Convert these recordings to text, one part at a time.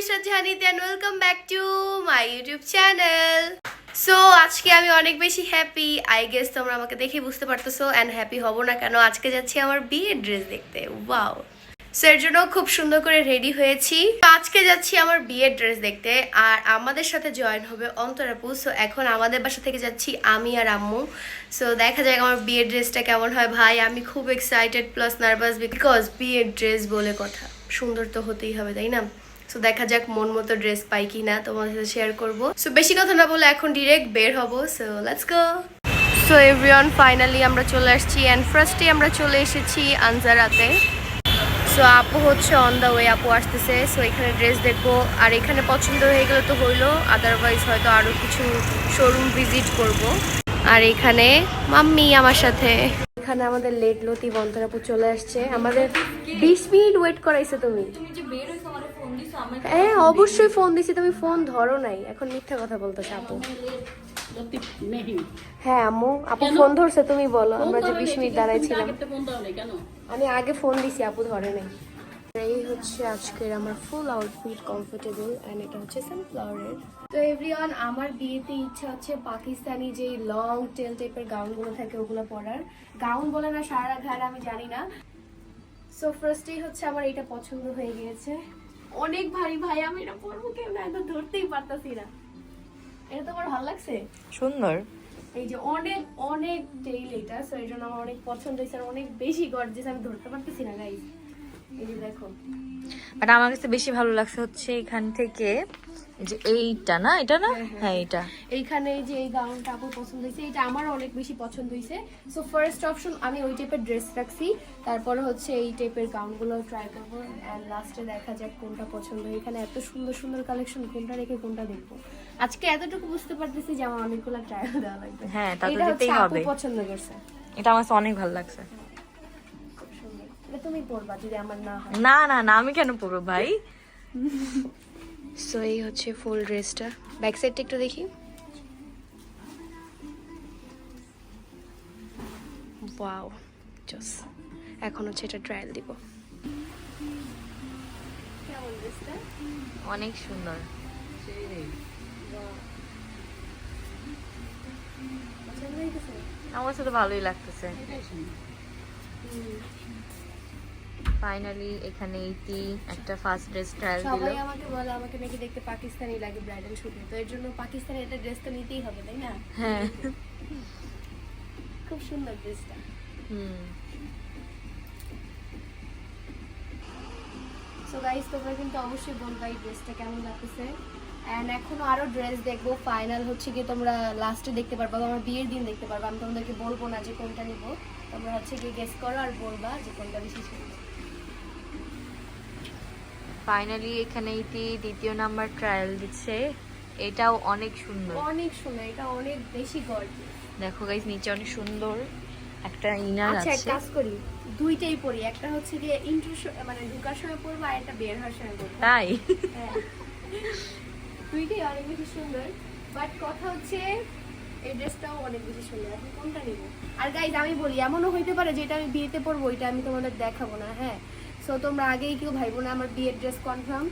Ishrat জাহানিতে and welcome back to my YouTube channel so আজকে আমি অনেক বেশি হ্যাপি আই গেস তোমরা আমাকে দেখে বুঝতে পারতেছো অ্যান্ড হ্যাপি হব না কেন? আজকে যাচ্ছি আমার বিয়ের ড্রেস দেখতে। ওয়াও সো এর জন্য খুব সুন্দর করে রেডি হয়েছি। আজকে যাচ্ছি আমার বিয়ের ড্রেস দেখতে আর আমাদের সাথে জয়েন হবে অন্তরাপু সো এখন আমাদের বাসা থেকে যাচ্ছি আমি আর আম্মু। সো দেখা যাক আমার বিয়ের ড্রেসটা কেমন হয়। ভাই, আমি খুব এক্সাইটেড প্লাস নার্ভাস বিকজ বিয়ের ড্রেস বলে কথা। সুন্দর তো হতেই হবে, তাই না? সো দেখা যাক মন মতো ড্রেস পাই কি না তোমাদের সাথে শেয়ার করব। সো বেশি কথা না বলে এখন ডিরেক্ট বের হব। So let's go so everyone finally আমরা চলে আসছি অ্যান্ড ফার্স্টে আমরা চলে এসেছি আনজারাতে। সো আপু হচ্ছে অন দ্য ওয়ে আপু আসতেছে। সো এখানে ড্রেস দেখব। আর এখানে পছন্দ হয়ে গেলে তো হইল আদারওয়াইজ হয়তো আরও কিছু শোরুম ভিজিট করব। আর এখানে মাম্মি আমার সাথে। এখানে আমাদের লেট লতি বন্তরাপু চলে আসছে। আমাদের বিশ মিনিট ওয়েট করাইছে তুমি। হ্যাঁ অবশ্যই ফোন দিছি। তুমি ফোন ধরো নাই। এখন মিথ্যা কথা বলতেছে আপু। হ্যাঁ আম্মু আপু ফোন ধরছে তুমি বলো। আমরা যে বিশ মিনিট দাঁড়াইছিলাম। আমি আগে ফোন দিছি আপু ধরে নাই। এই হচ্ছে আজকের আমার ফুল আউটফিট কমফোর্টেবল এন্ড এটা হচ্ছে সানফ্লাওয়ারের তো এভরিওয়ান আমার বিয়েতে ইচ্ছা হচ্ছে পাকিস্তানি যে লং টেল টাইপের গাউনগুলো থাকে ওগুলো পরার। গাউন বলে না সারা ঘাড় আমি জানি না। সো ফার্স্টেই হচ্ছে আমার এটা পছন্দ হয়ে গিয়েছে। অনেক ভারী ভাই আমি এটা পরবো কেউ না এটা ধরতেই পারতাছি না। এটা তোমার ভালো লাগছে। সুন্দর। এই যে অনেক অনেক ডেইলি এটা সো এই জন্য আমার অনেক পছন্দ হয়েছে আর অনেক বেশি গর্জেস আমি ধরতে পারতেছি না গাইস এই যে দেখো। বাট আমার কাছে বেশি ভালো লাগছে হচ্ছে এখান থেকে যে এইটা না? এটা না? হ্যাঁ এটা এইখানে যে এই গাউনটা পছন্দ হয়েছে এটা আমার অনেক বেশি পছন্দ হয়েছে। সো ফার্স্ট অপশন আমি ওই টাইপের ড্রেস রাখছি। তারপরে হচ্ছে এই টাইপের গাউনগুলো ট্রাই করব। অ্যান্ড লাস্টে দেখা যাক কোনটা পছন্দ হয়। এখানে এত সুন্দর সুন্দর কালেকশন কোনটা রেখে কোনটা দেখব। আজকে এতটুকু বুঝতে পারতেছি যে আমার অনেকগুলো ট্রায়াল দেওয়া লাগবে। হ্যাঁ, এটা হচ্ছে। পছন্দ করছে। এটা আমার অনেক ভালো লাগছে। তুমি পরবা যদি আমার না হয়। না না না আমি কেন পরবো ভাই? সো এই হচ্ছে ফুল ড্রেসটা ব্যাক সাইডটা একটু দেখি। ওয়াও জস এখন হচ্ছে এটা ট্রায়াল দিব। অনেক সুন্দর। আমার তো ভালোই লাগতেছে। ফাইনালি এখানে এইটি একটা ফার্স্ট ড্রেস ট্রায়াল দিল। সবাই আমাকে বলে আমাকে নাকি দেখতে পাকিস্তানি লাগে ব্রাইডাল শুটে তো এর জন্য পাকিস্তানি একটা ড্রেস তো নিতেই হবে তাই না? হ্যাঁ। খুব সুন্দর ড্রেসটা হুম। সো গাইস তোমরা কিন্তু অবশ্যই বলবা এই ড্রেসটা কেমন লাগতেছে। অ্যান্ড এখনও আরও ড্রেস দেখব। ফাইনাল হচ্ছে কি তোমরা লাস্টে দেখতে পারবা আমার বিয়ের দিন দেখতে পারবা। আমি তোমাদেরকে বলব না যে কোনটা নিব। তোমরা হচ্ছে গিয়ে গেস করো আর বলবা যে কোনটা বেশি সুন্দর। ফাইনালি এখানে এইটি দ্বিতীয় নাম্বার ট্রায়াল দিচ্ছে। এটাও অনেক সুন্দর। অনেক সুন্দর এটা অনেক বেশি গর্জিয়াস দেখো গাইস নিচে অনেক সুন্দর একটা ইনার আছে আচ্ছা এক কাজ করি দুইটাই পরি একটা হচ্ছে গিয়ে ইন্ট্রো মানে ঢুকার সময় পরবো আর একটা বের হওয়ার সময় পরবো। তাই? হ্যাঁ। দুইটাই অনেক বেশি সুন্দর বাট কথা হচ্ছে এই ড্রেসটাও অনেক বেশি সুন্দর এখন কোনটা নিব? আর গাইজ আমি বলি এমনও হইতে পারে যে এটা আমি বিয়েতে পরবো এটা আমি তোমাদের দেখাবো না হ্যাঁ। সো তোমরা আগেই কেউ ভাইবো না, আমার বিয়ের ড্রেস কনফার্ম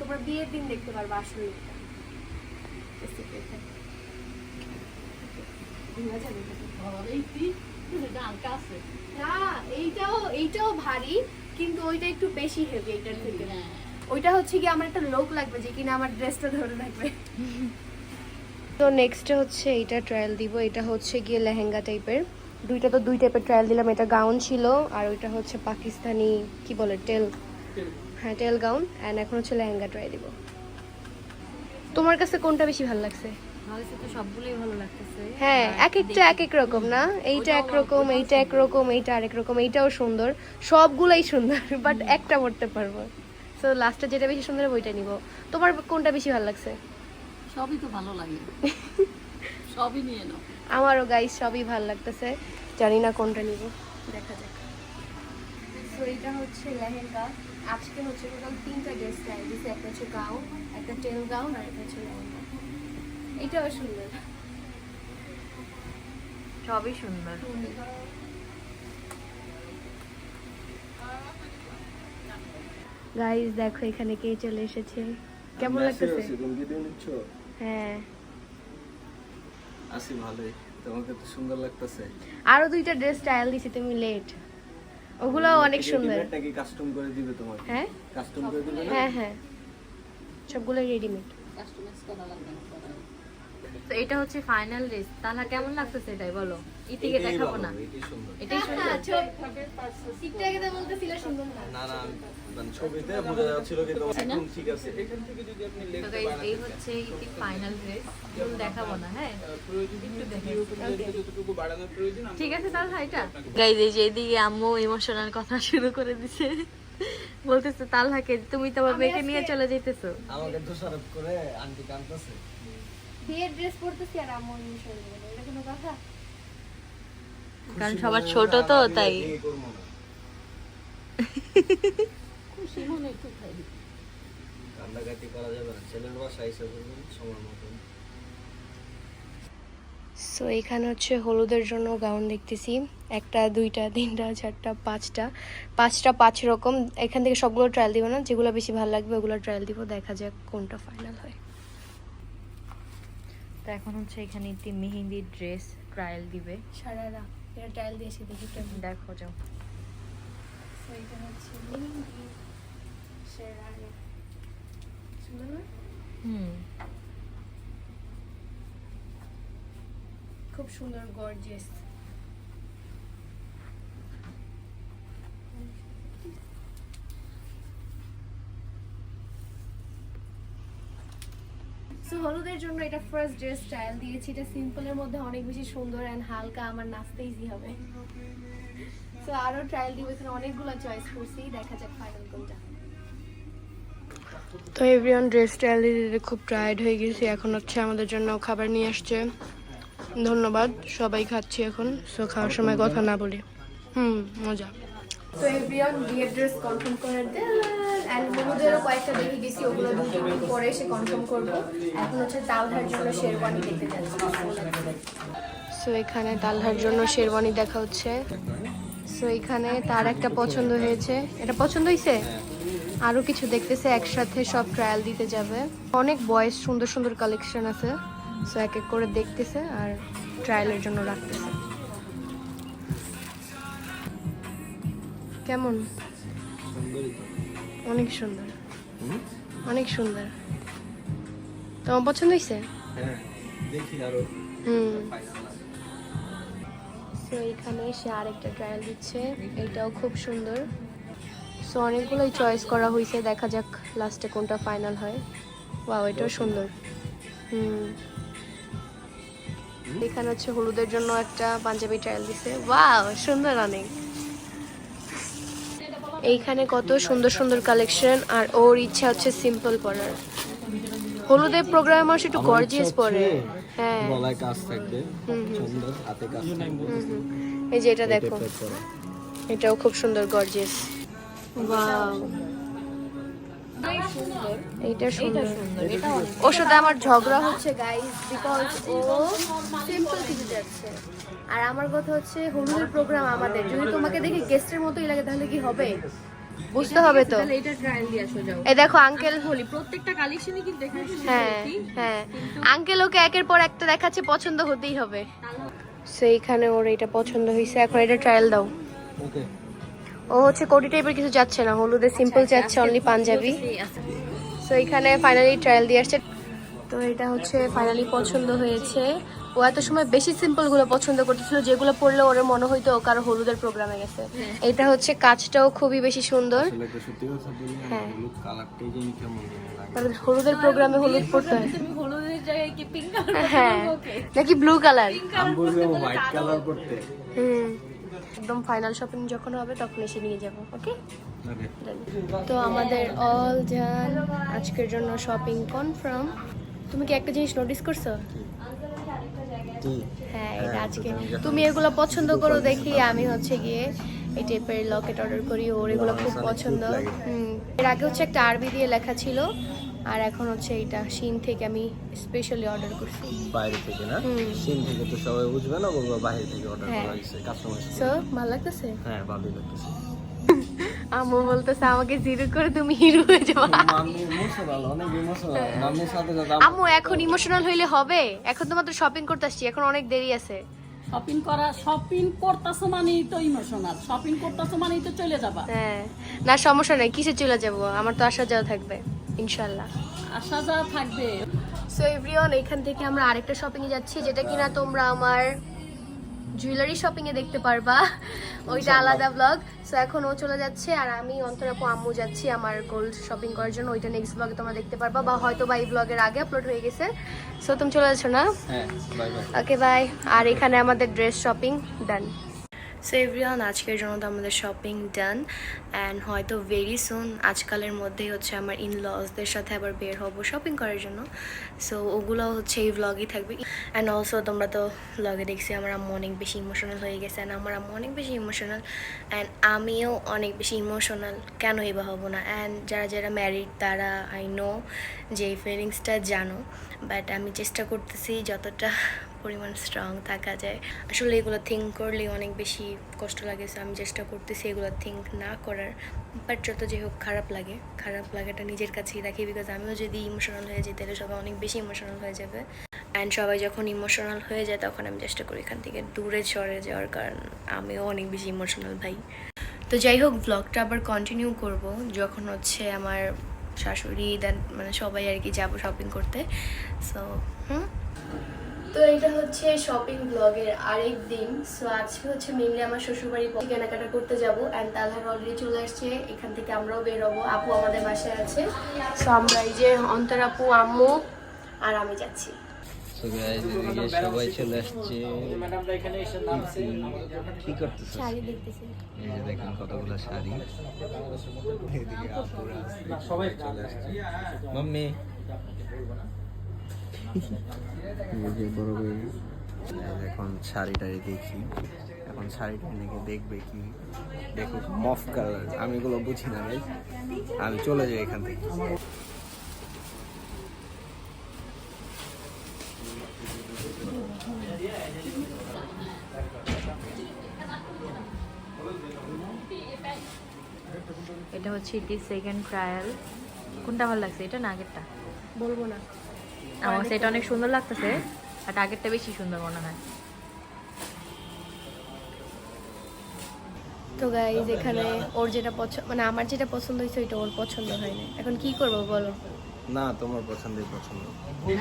তোমরা বিয়ের দিন দেখতে পারবে আসলে। না, এইটাও এইটাও ভারী, কিন্তু ওইটা একটু বেশি ওইটা হচ্ছে আমার একটা লোক লাগবে যে কিনা আমার ড্রেসটা ধরে রাখবে। তো নেক্সট হচ্ছে এইটা ট্রায়াল দিব, এটা হচ্ছে গিয়ে লেহেঙ্গা টাইপের দুইটা তো দুই টাইপের ট্রায়াল দিলাম। এটা গাউন ছিল আর ওইটা হচ্ছে পাকিস্তানি কি বলে টেল হ্যাঁ টেল গাউন অ্যান্ড এখন হচ্ছে লেহেঙ্গা ট্রাই দিব। তোমার কাছে কোনটা বেশি ভালো লাগছে? হ্যাঁ এক একটা এক এক রকম না? এইটা একরকম এইটা একরকম এইটা আরেক রকম এইটাও সুন্দর। সবগুলাই সুন্দর বাট একটা পড়তে পারব। তো লাস্টে যেটা বেশি সুন্দর ওইটা নিব। তোমার কোনটা বেশি ভালো লাগছে? সবই তো ভালো লাগে। সবই নিয়ে নাও। আমারও গাইস সবই ভালো লাগতেছে। জানি না কোনটা নিব। দেখা যাক। এটা হচ্ছে লেহেঙ্গা। আজকে হচ্ছে টোটাল তিনটা ড্রেস স্টাইল দিছে। একটা হচ্ছে গাউন একটা টেল গাউন আর একটা হচ্ছে লেহেঙ্গা। এটাও সুন্দর। সবই সুন্দর। গাইস দেখো এখানে কে চলে এসেছে। কেমন লাগতেছে? হ্যাঁ। আসি ভালোই। তোমাকে তো সুন্দর লাগতেছে। আরও দুইটা ড্রেস স্টাইল দিছি তুমি লেট ওগুলো অনেক সুন্দর। নাকি কাস্টম করে দিবে তোমাকে? হ্যাঁ? কাস্টম করে দিবে হ্যাঁ হ্যাঁ। সবগুলো রেডিমেড কাস্টমাইজ করা লাগবে তো এটা হচ্ছে ফাইনাল ড্রেস তাহলে কেমন লাগতেছে এটাই বলো? ইতিকে দেখাবো না। এটাই সুন্দর। এটাই সুন্দর। তো বলতেছিল সুন্দর না। না না মানে ছবিতে বোঝা যাচ্ছিল কি এখন ঠিক আছে। এখান থেকে যদি আপনি তো guys, এই হচ্ছে ইতির ফাইনাল ড্রেস দেখাবো না হ্যাঁ? ঠিক আছে তাহলে এটা। গাইজ এই যে এদিকে আম্মু ইমোশনাল কথা শুরু করে দিছে। বলতেছে তালহাকে তুমি তো তোমার মেয়েকে নিয়ে চলে যাইতেছো? আমাকে দোষারোপ করে আন্টি কাঁদতেছে। বিয়ের ড্রেস পরতেছি আর আমার ইমোশন এটা কোনো কথা? কারণ সবার ছোট তো তাই। বিয়ে করব না খুশি মনে একটু খাই কান্দাকাটি করা যাবে না। ছেলের বাসা এসে করবেন সময় মতন। সো এখানে হচ্ছে হলুদের জন্য গাউন দেখতেছি। একটা দুইটা তিনটা চারটা পাঁচটা। পাঁচটা পাঁচ রকম। এখান থেকে সবগুলো ট্রায়াল দিব না। যেগুলো বেশি ভালো লাগবে ওগুলো ট্রায়াল দিব। দেখা যাক কোনটা ফাইনাল হয়। তো এখন হচ্ছে এখানে একটি মেহেন্দির ড্রেস ট্রায়াল দিবে। সারারা। এটা ট্রায়াল দিয়েছি দেখি কেমন দেখো যাও। সো হচ্ছে মেহেন্দি শেরানি সুন্দর না? হুম। খুব সুন্দর গর্জিয়াস সো হলুদের জন্য এটা ফার্স্ট ড্রেস স্টাইল দিয়েছি। এটা সিম্পলের মধ্যে অনেক বেশি সুন্দর অ্যান্ড হালকা আমার নাচতে ইজি হবে। সো আরও ট্রায়াল দিব এখানে অনেকগুলো চয়েস করছি। দেখা যাক ফাইনাল কোনটা। তো এভরিওয়ান ড্রেস স্টাইল দিতে খুব টায়ার্ড হয়ে গেছি। এখন হচ্ছে আমাদের জন্য খাবার নিয়ে আসছে। ধন্যবাদ সবাই খাচ্ছি এখন। সো খাওয়ার সময় কথা না বলি। হুম মজা। তো এভরিওয়ান বিয়ের ড্রেস কনফার্ম করে দেন। অ্যান্ড হলুদেরও কয়েকটা দেখে গেছি ওগুলো দুটো একটু পরে এসে কনফার্ম করব। এখন হচ্ছে তালহার জন্য শেরওয়ানি দেখতে যাচ্ছি। সো এখানে তালহার জন্য শেরওয়ানি দেখা হচ্ছে। সো এখানে তার একটা পছন্দ হয়েছে। এটা পছন্দ হয়েছে? আরও কিছু দেখতেছে, একসাথে সব ট্রায়াল দিতে যাবে। অনেক বয়েস সুন্দর সুন্দর কালেকশন আছে। সো এক এক করে দেখতেছে আর ট্রায়ালের জন্য রাখতেছে। কেমন? অনেক সুন্দর। অনেক সুন্দর। তোমার পছন্দ হয়েছে? হ্যাঁ হুম। ফাইনাল সো এখানে সে আরেকটা ট্রায়াল দিচ্ছে। এটাও খুব সুন্দর। সো অনেকগুলোই চয়েস করা হয়েছে। দেখা যাক লাস্টে কোনটা ফাইনাল হয়। ওয়াও এটাও সুন্দর। হুম। এখানে হচ্ছে হলুদের জন্য একটা পাঞ্জাবি ট্রায়াল দিছে। ওয়াও সুন্দর অনেক। এইখানে কত সুন্দর সুন্দর কালেকশন আর ওর ইচ্ছা হচ্ছে সিম্পল পরার হলুদের প্রোগ্রামে মানুষ একটু গর্জিয়াস পরে হ্যাঁ গলায় কাজ থাকবে সুন্দর হাতে কাজ। এই যে এটা দেখো এটাও খুব সুন্দর গর্জিয়াস ওয়াও এইটা সুন্দর ওর সাথে আমার ঝগড়া হচ্ছে গাইস বিকজ ও সিম্পল কিছু যাচ্ছে আর আমার কথা হচ্ছে হলুদের প্রোগ্রাম আমাদের। যদি তোমাকে দেখি গেস্টের মতোই লাগে তাহলে কি হবে? বুঝতে হবে তো। এটা ট্রায়াল দিয়ে আসো যাও। এই দেখো আঙ্কেল বলি প্রত্যেকটা কালেকশনই কিন্তু এখানে হ্যাঁ হ্যাঁ। আঙ্কেল ওকে একের পর একটা দেখাচ্ছে পছন্দ হতেই হবে। সেইখানে ওর এটা পছন্দ হয়েছে এখন এটা ট্রায়াল দাও। ওকে ও হচ্ছে কোটি টাইপের কিছু যাচ্ছে না হলুদের সিম্পল যাচ্ছে অনলি পাঞ্জাবি। আচ্ছা। সো এখানে ফাইনালি ট্রায়াল দিয়ে আসছে। তো এটা হচ্ছে ফাইনালি পছন্দ হয়েছে। ও এত সময় বেশি সিম্পলগুলো পছন্দ করতেছিল যেগুলো পড়লে ওর মনে হইতো ও কারও হলুদের প্রোগ্রামে গেছে। এটা হচ্ছে কাজটাও খুবই বেশি সুন্দর। হ্যাঁ। জানি জানি হলুদের প্রোগ্রামে হলুদ পড়তে হয়। তুমি হলুদের জায়গায় কি পিঙ্ক কালার হ্যাঁ। নাকি ব্লু কালার আমি বললাম হোয়াইট কালার করতে হুম। একদম ফাইনাল শপিং যখন হবে তখন এসে নিয়ে যাব ওকে? তো আমাদের অল ডান আজকের জন্য শপিং কনফার্ম তুমি কি একটা জিনিস নোটিস করছ? কি? হ্যাঁ এটা হ্যাঁ, আজকে তুমি এগুলো পছন্দ করো দেখি আমি হচ্ছে গিয়ে এই টাইপের লকেট অর্ডার করি ওর এগুলো খুব পছন্দ। এর আগে হচ্ছে একটা আরবি দিয়ে লেখা ছিল আর এখন হচ্ছে এটা শিন থেকে আমি স্পেশালি অর্ডার করছি। বাইরে থেকে না। চীন থেকে তো সবাই বুঝবে না বলব বাইরে থেকে অর্ডার হ্যাঁ। করা হয়েছে কাস্টমার সো ভালো লাগতেছে? হ্যাঁ ভালোই লাগতেছে। আম্মু বলতেছে আমাকে জিরো করে তুমি হিরো হয়ে যাবা। মাম্মি ইমোশনাল অনেক ইমোশনাল মাম্মির সাথে সাথে আম্মু এখন ইমোশনাল হইলে হবে। এখন তো মাত্র শপিং করতে আসছি এখন অনেক দেরি আছে। শপিং করা শপিং করতেছো মানেই তো ইমোশনাল শপিং করতেছো মানেই তো চলে যাবা। হ্যাঁ। না সমস্যা নাই কিসে চলে যাব? আমার তো আসা যাওয়া থাকবে ইনশাল্লাহ আসা যাওয়া থাকবে। সো এভরিওয়ান এখান থেকে আমরা আরেকটা শপিং এ যাচ্ছি যেটা কিনা তোমরা আমার জুয়েলারি শপিংয়ে এ দেখতে পারবা। ওইটা আলাদা ব্লগ সো এখন ও চলে যাচ্ছে আর আমি অন্তরাপু আম্মু যাচ্ছি আমার গোল্ড শপিং করার জন্য। ওইটা নেক্সট ব্লগে তোমরা দেখতে পারবা বা হয়তো বা এই ব্লগের আগে আপলোড হয়ে গেছে। সো তুমি চলে যাচ্ছ না? হ্যাঁ ওকে বাই আর এখানে আমাদের dress shopping done so everyone আজকের জন্য তো আমাদের শপিং ডান অ্যান্ড হয়তো ভেরি সুন আজকালের মধ্যেই হচ্ছে আমার ইন লসদের সাথে আবার বের হব শপিং করার জন্য। সো ওগুলো হচ্ছে এই ভ্লগই থাকবে। অ্যান্ড অলসো তোমরা তো ভ্লগে দেখছি আমার আম্মু অনেক বেশি ইমোশনাল হয়ে গেছে অ্যান্ড আমার আম্মু অনেক বেশি ইমোশনাল অ্যান্ড আমিও অনেক বেশি ইমোশনাল কেনই বা হব না? অ্যান্ড যারা যারা ম্যারিড তারা আই নো যে এই ফিলিংসটা জানো। বাট আমি চেষ্টা করতেছি যতটা পরিমাণ স্ট্রং থাকা যায়। আসলে এগুলো থিঙ্ক করলে অনেক বেশি কষ্ট লাগে, So আমি চেষ্টা করতেছি এগুলো থিঙ্ক না করার। বাট যত যে হোক খারাপ লাগে, খারাপ লাগাটা নিজের কাছেই রাখি বিকজ আমিও যদি ইমোশনাল হয়ে যাই, তাহলে সবাই অনেক বেশি ইমোশনাল হয়ে যাবে। অ্যান্ড সবাই যখন ইমোশনাল হয়ে যায়, তখন আমি চেষ্টা করি এখান থেকে দূরে সরে যাওয়ার, কারণ আমিও অনেক বেশি ইমোশনাল ভাই। তো যাই হোক ব্লগটা আবার কন্টিনিউ করব যখন হচ্ছে আমার শাশুড়ি দেন মানে সবাই আর কি যাব শপিং করতে। So hmm? তো এটা হচ্ছে শপিং ব্লগের আরেক দিন। সো আজকে হচ্ছে মেনলি আমার শ্বশুরবাড়ি কেনাকাটা করতে যাব। অ্যান্ড তালহার অলরেডি চলে আসছে। এখান থেকে আমরাও বেরোবো আপু আমাদের বাসায় আছে। সো আমরা এই যে অন্তর আপু আম্মু আর আমি যাচ্ছি। তো সবাই চলে আসছে। কি করতেছিস এই যে দেখেন কতগুলো শাড়ি। এদিকে আপুরা চলে আসছে মাম্মি। যে বড় ভাই। এখন শাড়ি টাড়ি দেখি। এখন শাড়িটা নাকি দেখবে কি? দেখো মফ কালার। আমি এগুলো বুঝি না ভাই। আমি চলে যাই এখান থেকে। এটা হচ্ছে ইটি সেকেন্ড ট্রায়াল কোনটা ভালো লাগছে? এটা না আগেরটা? বলব না। আমার এটা অনেক সুন্দর। লাগতেছে বাট আগেরটা বেশি সুন্দর মনে হয়। তো গাইজ এখানে ওর যেটা পছন্দ মানে আমার যেটা পছন্দ হয়েছে ওইটা ওর পছন্দ হয় না এখন কি করব বলো? না তোমার পছন্দের পছন্দ।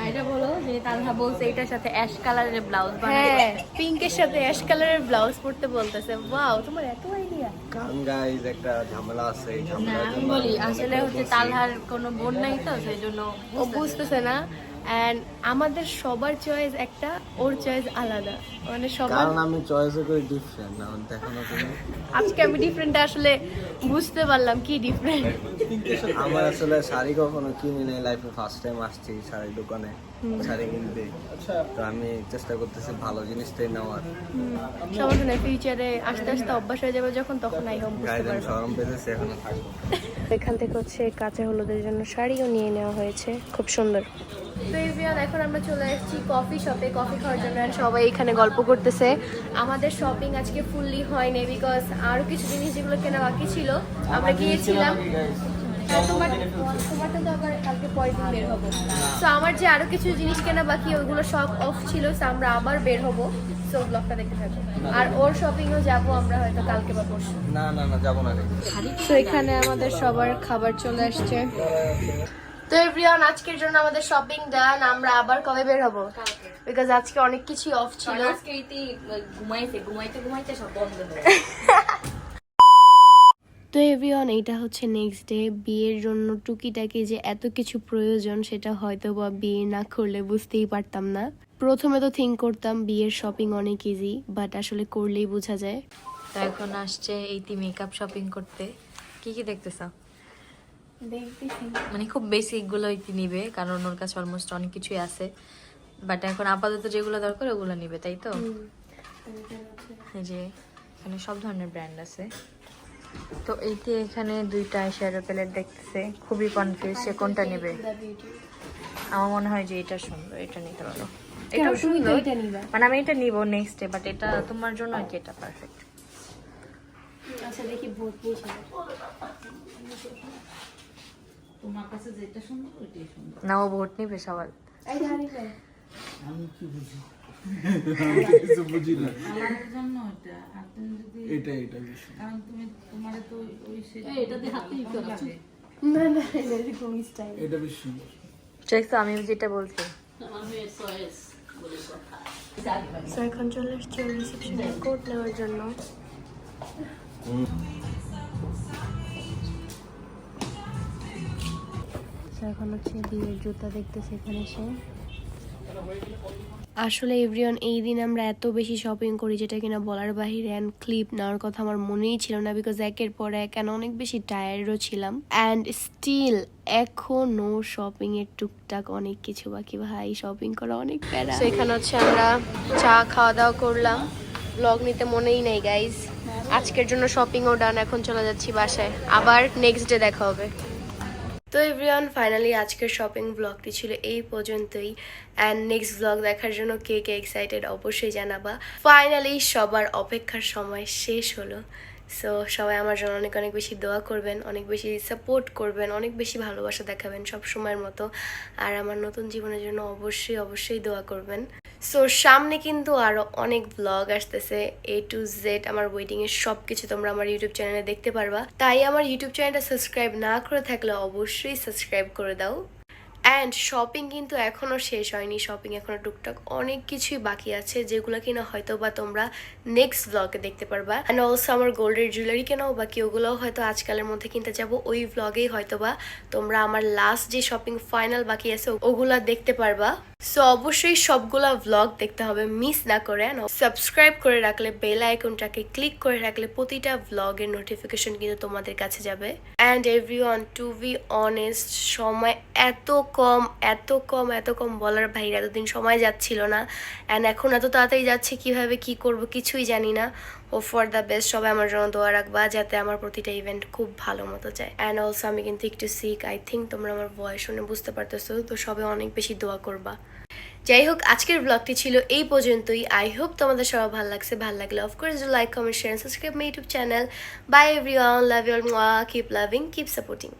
এটা বলো যে তালহা বলছে এটার সাথে অ্যাশ কালারের ব্লাউজ হ্যাঁ পিঙ্কের সাথে অ্যাশ কালারের ব্লাউজ পরতে বলতেছে। ওয়াও তোমার এত আইডিয়া কারণ গাইজ একটা ঝামেলা আছে এই না ঝামেলার আমি বলি আসলে হচ্ছে। তালহার কোনো বোন নাই তো সেই জন্য ও বুঝতেছে না। অ্যান্ড আমাদের সবার চয়েস একটা ওর চয়েস আলাদা। মানে সবার কারণ আমি চয়েস করি ডিফারেন্ট না দেখো না তুমি আজকে আমি ডিফারেন্ট আসলে বুঝতে পারলাম কি ডিফারেন্ট আমার আসলে শাড়ি কখনো কিনি নাই লাইফে ফার্স্ট টাইম আসছি শাড়ির দোকানে শাড়ি কিনতে। তো আমি চেষ্টা করতেছি ভালো জিনিসটাই নেওয়ার। সমস্যা নেই ফিউচারে আস্তে আস্তে অভ্যাস হয়ে যাবে যখন তখন আই হোম বুঝতে গাইজ আমি পারব। সরম পেতেছি এখনও থাকব। এখান থেকে হচ্ছে কাঁচা হলুদের জন্য শাড়িও নিয়ে নেওয়া হয়েছে খুব সুন্দর। তো এভিয়ান এখন আমরা চলে এসেছি কফি শপে কফি খাওয়ার জন্য সবাই এখানে গল্প করতেছে। আমাদের শপিং আজকে ফুললি হয়নি বিকজ আরও কিছু জিনিস যেগুলো কেনা বাকি ছিল আমরা গিয়েছিলাম। হ্যাঁ, সো আমার যে আরও কিছু জিনিস কেনা বাকি ওইগুলো সব অফ ছিল সো আমরা আবার বের হব। সো ব্লগটা দেখতে থাকো। আর ওর শপিংও যাব আমরা হয়তো কালকে বা পরশু। না না না যাব না তো এখানে আমাদের সবার খাবার চলে আসছে। তো এভরিওয়ান আজকের জন্য আমাদের শপিং ডান আমরা আবার কবে বের হব? বিকজ আজকে অনেক কিছু অফ ছিল। আজকে ইতি ঘুমাইছে ঘুমাইতে ঘুমাইতে সব বন্ধ হয়ে তো এভরিওয়ান এইটা হচ্ছে নেক্সট ডে বিয়ের জন্য টুকিটাকি যে এত কিছু প্রয়োজন সেটা হয়তো বা বিয়ে না করলে বুঝতেই পারতাম না। প্রথমে তো থিঙ্ক করতাম বিয়ের শপিং অনেক ইজি বাট আসলে করলেই বোঝা যায়। তো এখন আসছে এইতি মেকআপ শপিং করতে। কি কি দেখতেছি? মানে খুব বেসিকগুলো নিবে কারণ ওর কাছে অলমোস্ট অনেক কিছুই আছে। বাট এখন আপাতত যেগুলো দরকার ওগুলো নিবে তাই তো? এই যে এখানে সব ধরনের ব্র্যান্ড আছে। তো এইটি এখানে দুইটা শ্যাডো প্যালেট দেখতেছে খুবই কনফিউজ সে কোনটা নেবে। আমার মনে হয় যে এটা সুন্দর এটা নিতে পারো। এটাও সুন্দর মানে আমি এটা নিব নেক্সট ডে বাট এটা তোমার জন্য আর কি এটা পারফেক্ট আচ্ছা দেখি ভোট নিয়ে তোমার কাছে যেটা সুন্দর ওইটাই সুন্দর। না ও ভোট নিবে সবার। এই ধারে আমি কি বুঝি? কিছু বুঝি না। আমার জন্য ওটা আর তুমি যদি এটা এটা বিষয়। কারণ তুমি তোমার তো ওই এটা দিয়ে হাতেই করেছ না না এটা এরকম স্টাইল এটা বেশ সুন্দর। দেখছ আমি যেটা বলছি। আমার মেয়ের চয়েস বলে কথা। সো এখন চলে এসছি রিসেপশনে কোট নেওয়ার জন্য। So, এখন হচ্ছে বিয়ের জুতা দেখতেছি এখানে এসে। আসলে এভরিওয়ান এই দিন আমরা এত বেশি শপিং করি যেটা কিনা বলার বাহিরে অ্যান্ড ক্লিপ নেওয়ার কথা আমার মনেই ছিল না বিকজ একের পর এক কেন অনেক বেশি টায়ার্ডও ছিলাম। অ্যান্ড স্টিল এখনও শপিং এর টুকটাক অনেক কিছু বাকি ভাই শপিং করা অনেক প্যারা। তো এখানে হচ্ছে আমরা চা খাওয়া দাওয়া করলাম। ব্লগ নিতে মনেই নেই গাইজ আজকের জন্য শপিংও ডান এখন চলে যাচ্ছি বাসায়। আবার নেক্সট ডে দেখা হবে। তো এভরিওয়ান ফাইনালি আজকের শপিং ব্লগটি ছিল এই পর্যন্তই। অ্যান্ড নেক্সট ব্লগ দেখার জন্য কে কে এক্সাইটেড অবশ্যই জানাবা। ফাইনালি সবার অপেক্ষার সময় শেষ হলো। সো সবাই আমার জন্য অনেক অনেক বেশি দোয়া করবেন, অনেক বেশি সাপোর্ট করবেন, অনেক বেশি ভালোবাসা দেখাবেন সব সময়ের মতো। আর আমার নতুন জীবনের জন্য অবশ্যই অবশ্যই দোয়া করবেন। সো সামনে কিন্তু আরও অনেক ব্লগ আসতেছে এ টু জেড আমার ওয়েটিংয়ের সব কিছু তোমরা আমার ইউটিউব চ্যানেলে দেখতে পারবা। তাই আমার ইউটিউব চ্যানেলটা সাবস্ক্রাইব না করে থাকলে অবশ্যই সাবস্ক্রাইব করে দাও। অ্যান্ড শপিং কিন্তু এখনও শেষ হয়নি শপিং এখনও টুকটাক অনেক কিছুই বাকি আছে, যেগুলো কিনা হয়তো বা তোমরা নেক্সট ব্লগে দেখতে পারবা। অ্যান্ড অলসো আমার গোল্ডের জুয়েলারি কেনাও বাকি, ওগুলোও হয়তো আজকালের মধ্যে কিনতে যাব, ওই ব্লগেই হয়তো বা তোমরা আমার লাস্ট যে শপিং ফাইনাল বাকি আছে, ওগুলা দেখতে পারবা। সো অবশ্যই সবগুলা ভ্লগ দেখতে হবে মিস না করে সাবস্ক্রাইব করে রাখলে বেল আইকনটাকে ক্লিক করে রাখলে প্রতিটা ভ্লগের নোটিফিকেশন কিন্তু তোমাদের কাছে যাবে। And everyone to be honest সময় এত কম এত কম এত কম বলার বাইরে এতদিন সময় যাচ্ছিল না। অ্যান্ড এখন এত তাড়াতাড়ি যাচ্ছে, কীভাবে কি করব কিছুই জানি না। ও ফর দ্য বেস্ট সবাই আমার জন্য দোয়া রাখবা, যাতে আমার প্রতিটা ইভেন্ট খুব ভালো মতো যায়। অ্যান্ড অলসো আমি কিন্তু একটু সিক আই থিঙ্ক তোমরা আমার ভয়েস শুনে বুঝতে পারতেছো, তো সবাই অনেক বেশি দোয়া করবা। যাই হোক, আজকের ব্লগটি ছিল এই পর্যন্তই। আই হোপ তোমাদের সবার ভালো লাগছে। ভালো লাগলে of course like comment share subscribe my YouTube channel bye everyone love your keep loving keep supporting